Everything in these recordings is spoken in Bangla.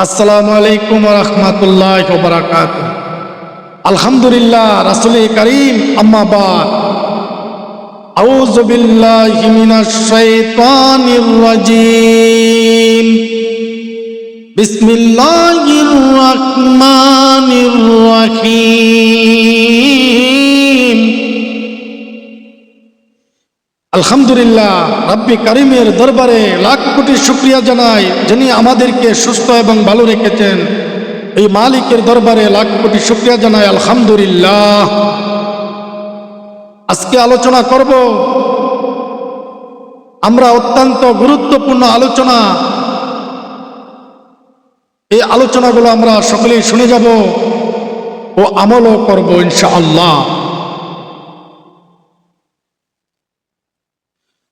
আসসালামু আলাইকুম রহমতুল্লাহ বারাকাত আলহামদুলিল্লাহ রাসুল করিম আম্মাবাদ أعوذ بالله من الشيطان الرجيم بسم الله الرحمن الرحيم আলহামদুলিল্লাহ, রাব্বি কারিমের দরবারে লাখ কোটি শুক্রিয়া জানাই যিনি আমাদেরকে সুস্থ এবং ভালো রেখেছেন। এই মালিকের দরবারে লাখ কোটি শুক্রিয়া জানাই, আলহামদুলিল্লাহ। আজকে আলোচনা করব আমরা অত্যন্ত গুরুত্বপূর্ণ আলোচনা। এই আলোচনাগুলো আমরা সকলেই শুনে যাব ও আমলও করব ইনশাআল্লাহ।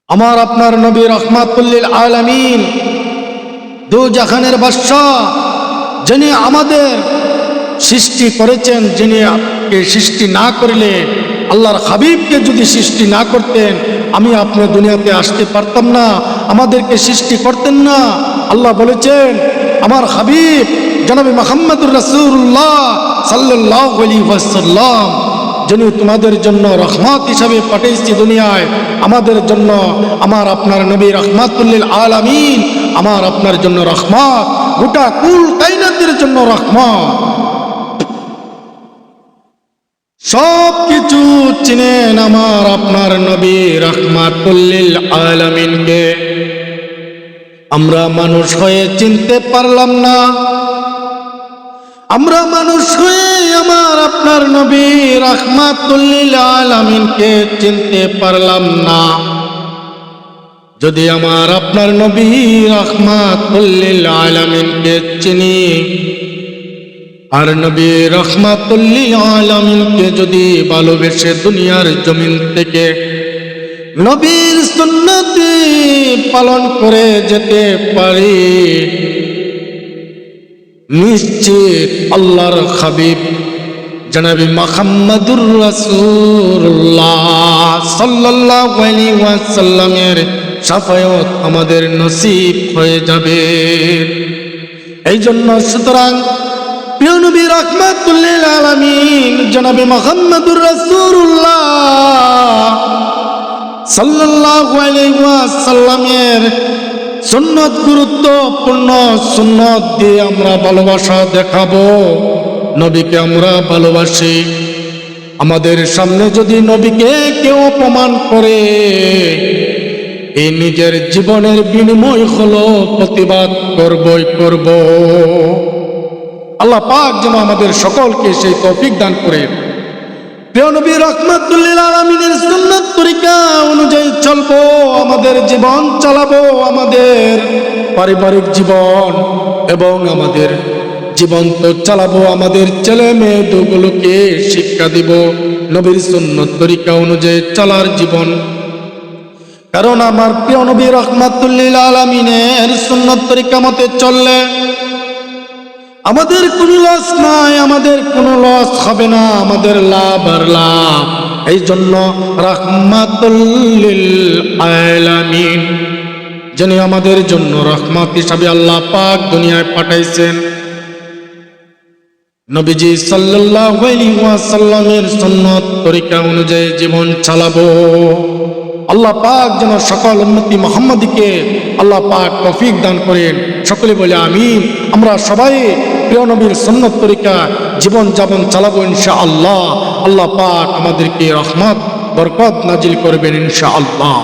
আমার আপনার নবী রহমাতুল্লিল আলামিন দু জাহানের বাদশাহ, যিনি আমাদের সৃষ্টি করেছেন, যিনি সৃষ্টি না করলে আল্লাহর হাবিবকে যদি সৃষ্টি না করতেন, আমি আপনি দুনিয়াতে আসতে পারতাম না, আমাদেরকে সৃষ্টি করতেন না। আল্লাহ বলেছেন, আমার হাবিব জনাবি মোহাম্মদুর রসুল্লাহ সাল্লাহ আলী ওয়াসাল্লাম যিনি তোমাদের জন্য রহমত হিসাবে পাঠিয়েছি দুনিয়ায়, আমাদের জন্য আমার আপনার নবী রহমাতুল্লিল আলামিন, আমার আপনার জন্য রহমত, গোটা কুল কাইনাতের জন্য রহমত। সব কিছু চিনেন আমার আপনার নবী রহমাতুল্লিল আলামিনকে। আমরা মানুষ হয়ে চিনতে পারলাম না। আমরা মানুষ হয়ে আমার আপনার নবী রহমাতুল্লিল আলামিনকে চিনতে পারলাম না। যদি আমার আপনার নবী রহমাতুল্লিল আলামিনকে চিনি, আর নবী রহমাতুল্লিল আলামিনকে যদি ভালোবেসে দুনিয়ার জমিন থেকে নবীর সুন্নতি পালন করে যেতে পারি নিশ্চিত আল্লাহর হাবিব জনাবি মাহমুদুর রাসূলুল্লাহ সাল্লাল্লাহু আলাইহি ওয়াসাল্লামের শাফায়াত আমাদের নসিব হয়ে যাবে। এই জন্য সুতরাং প্রিয় নবী রহমাতুল্লিল আলামিন জনাবি মুহাম্মদুর রাসূলুল্লাহ সাল্লাল্লাহু ওয়াসাল্লামের সুন্নত গুরুত্বপূর্ণ সুন্নত দিয়ে আমরা ভালোবাসা দেখাবো। নবীকে আমরা ভালোবাসি। আমাদের সামনে যদি নবীকে কেউ অপমান করে, এই নিজের জীবনের বিনিময় হলো প্রতিবাদ করবই করব। আল্লাহ পাক যেন আমাদের সকলকে সেই তৌফিক দান করে প্রিয় নবী রহমাতুল্লিল আলমিনের সুন্নত তরিকা অনুযায়ী চলবো। আমাদের জীবন চালাবো আমাদের পারিবারিক জীবন এবং আমাদের জীবন তো চালাবো আমাদের ছেলে মেয়ে দুগুলোকে শিক্ষা দিব নবীর সুন্নত তরিকা অনুযায়ী চলার জীবন। কারণ আমার প্রিয় নবী রহমাতুল্লিল আলমিনের সুন্নত তরিকা মতে চললে আমাদের কোনো লস নাই, আমাদের কোনো লস হবে না, আমাদের লাভ আর লাভ। এই জন্য রহমাতুল্লিল আলামিন। যিনি আমাদের জন্য রহমত হিসাবে আল্লাহ পাক দুনিয়ায় পাঠাইছেন। নবীজি ওয়াসাল্লামের সুন্নত তরিকা অনুযায়ী জীবন চালাবো। আল্লাহ পাক যেন সকল উন্নতি মোহাম্মদীকে আল্লাহ পাক তৌফিক দান করেন। সকলে বলে আমি আমরা সবাই প্রিয় নবীর সন্ন্যত তরিকা জীবন যাপন চালাবো ইনশা আল্লাহ আল্লাহ পাক আমাদেরকে রহমত, বরকত নাজিল করবেন ইনশা আল্লাহ